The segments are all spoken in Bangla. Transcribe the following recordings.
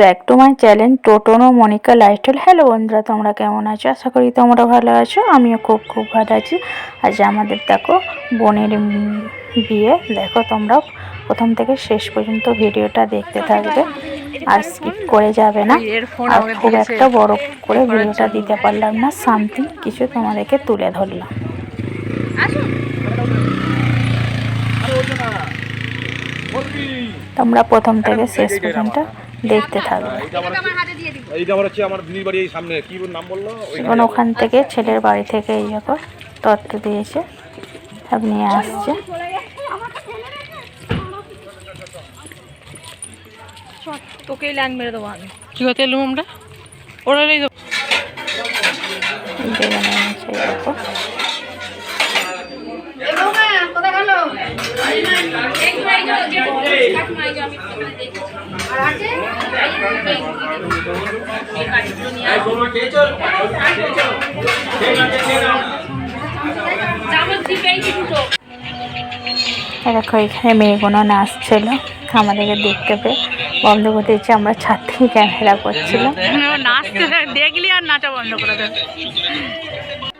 ব্যাক টু মাই চ্যানেল টোটোনো মনিকা লাইফস্টাইল হ্যালো বন্ধুরা তোমরা কেমন আছো? আশা করি তোমরা ভালো আছো। আমিও খুব খুব ভালো আছি। আজ আমাদের দেখো বোনের বিয়ে। দেখো তোমরা প্রথম থেকে শেষ পর্যন্ত ভিডিওটা দেখতে থাকবে। আর স্কিপ করে যাবে না। আর খুব একটা বড় করে ভিডিওটা দিতে পারলাম না। সামথিং কিছু তোমাদেরকে তুলে ধরলাম। তোমরা প্রথম থেকে শেষ পর্যন্ত দেখতে থাকবে এইটা আমার হচ্ছে- এইটা আমার হচ্ছে আমার দিদির বাড়ি এই সামনে। কি ওর নাম বলল? ওইখানে এবং ওখান থেকে ছেলের বাড়ি থেকে এই যখন তত্ত্ব দিয়েছে। সব নিয়ে আসছে। তোকেই ল্যাং মেরে দেবো আমি। কি করতে এলুম আমরা ওরা এই তো এই যেখানে এনেছে এই দেখো, এখানে মেয়েগুলো নাচছিল, আমাদেরকে দেখতে পেয়ে। বন্ধ করে দিয়েছে আমরা ছাদ থেকে ক্যামেরা করছিলাম। নাচতে দেখলি আর নাচা বন্ধ করে দেবে।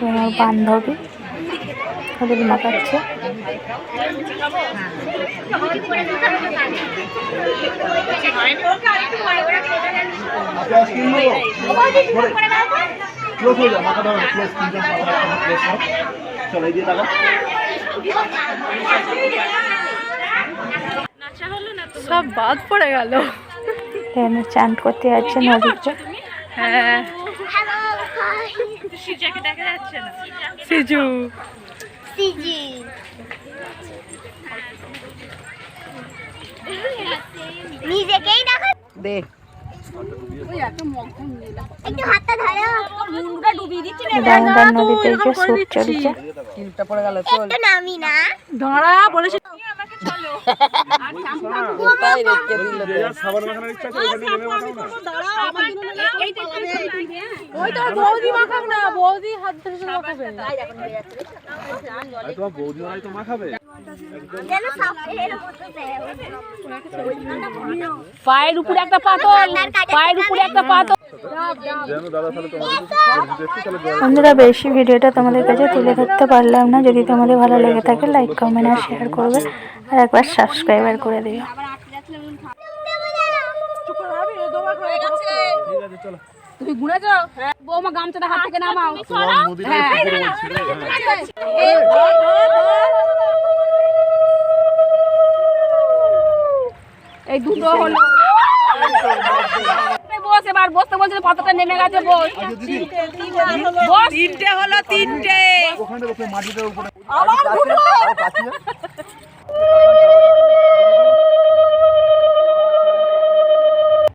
তোমার বান্ধবী হয়ে দিয়ে টাকা সব বাদ পড়ে গেল। এখানে চান করতে যাচ্ছে নদীতে হ্যাঁ। সিজাকে দেখা যাচ্ছে না। সিজু। নিজেকেই দেখো দে। নদীতে যে চলছে। বলেছি তো। বৌদি না। বৌদি হাত ধরে মাখাবে। তোমার বৌদি ওরাই তো মাখাবে। পায়ের উপরে একটা পাথর পায়ের উপরে একটা পাথর বন্ধুরা বেশি ভিডিওটা তোমাদের কাছে তুলে ধরতে পারলাম না যদি তোমাদের ভালো লেগে থাকে লাইক কমেন্ট আর শেয়ার করবে আর একবার সাবস্ক্রাইবার করে দিও তুমি গুনেছ বৌমা গামছাটা হাত থেকে নামাও এই দুটো হলো বস এবার বসতে বলছিল পাতাটা নেমে গেছে বস তিনটে হলো তিনটে আবার দুটো